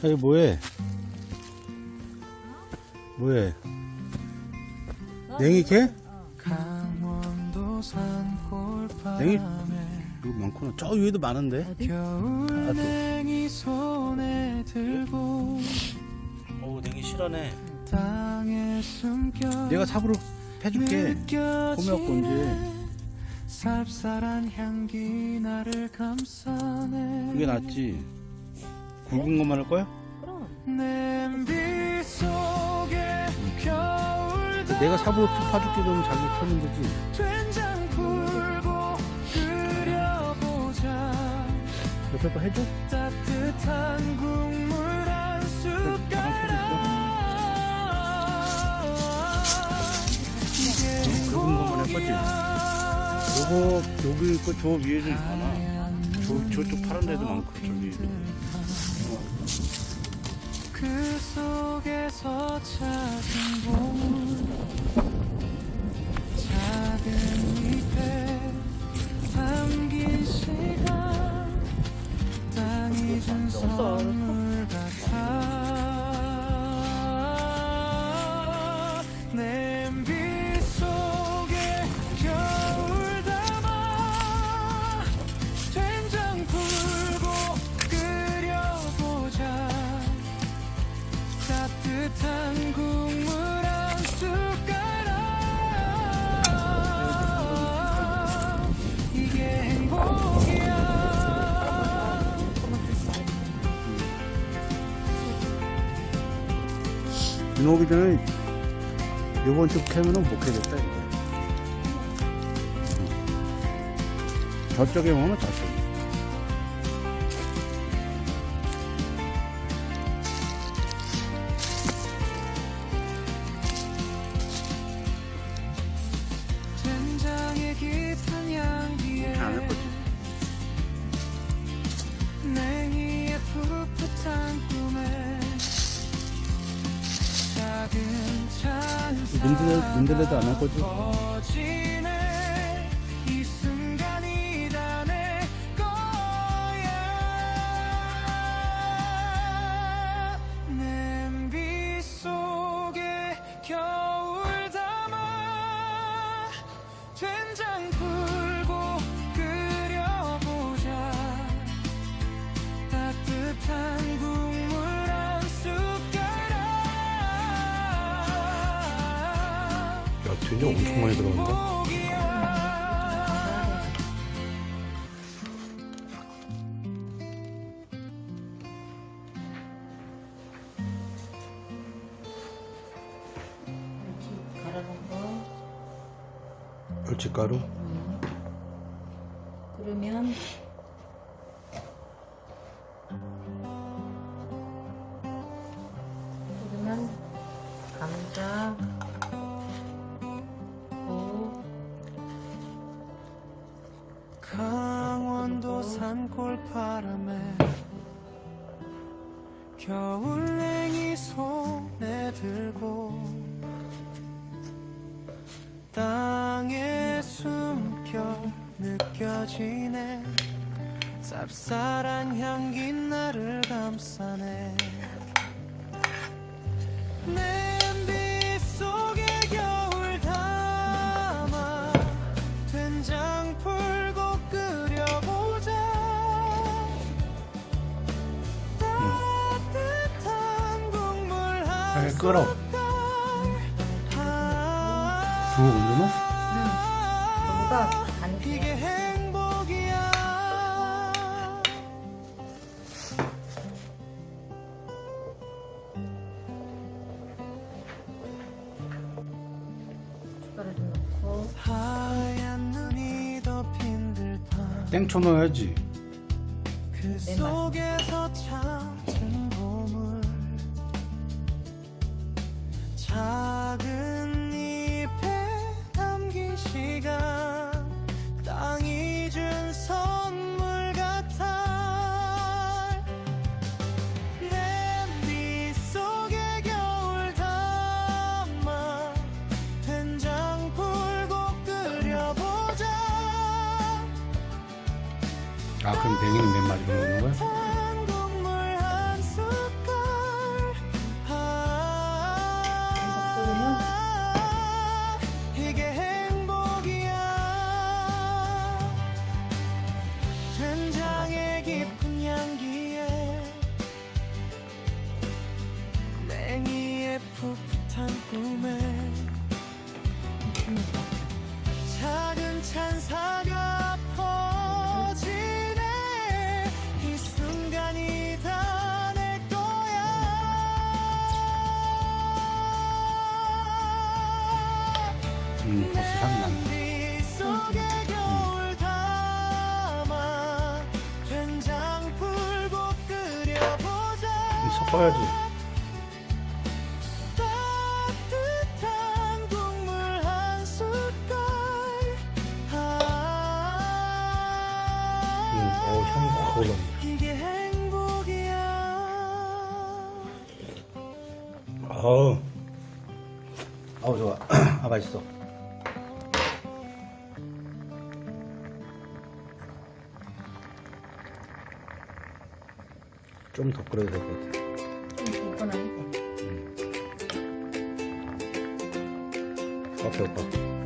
자기 뭐해? 뭐해? 냉이 캐? 냉이 이거 많구나. 저 위에도 많은데. 손에 들고 어우 냉이 실하네. 숨겨 내가 삽으로 패줄게. 봄에 언제? 쌀쌀한 향기 나를 감싸네 그게 낫지. 굵은 것만 할 거야? 냄비 속에 겨울 내가 삽으로 툭 파줄게 그러면 자기 펴면 되지. 된장 풀고 끓여보자 옆에 거 해줘? 따뜻한 국물 한 숟가락 굵은 것만 할 거지. 요거 여기 있고 저 위에도 많아. 저 저쪽 파란 데도 많고 저 위에도. 그 속에서 찾은 보물 작은 잎에 담긴 시간 땅이 준 선물 비 오기 전에 요번 주 캐면은 못 캐겠다 이제. 응. 저쪽에 오면 저쪽. 찬스 민들레 민들레도 안 할 거지. 된장 엄청 많이 들어간다. öl치가루. 그러면 그러면 산골 바람에 겨울냉이 손에 들고 땅에 숨겨 느껴지네. 쌉쌀한 향기 나를 감싸네. 냄 끓어. 올려놔? 전부가 간장 이게 행복이야 숟가락 좀 넣고 땡초 넣어야지. 그 네, 아 그럼 냉이는 몇 마리 먹는 거야? 음 벌써 향이 난다 좀 섞어야지. 음, 어 향이 확 행복이야 어우 아우 좋아. 아 맛있어 좀 더 끓여도 될 것 같아 이건 아니고. 오빠 오빠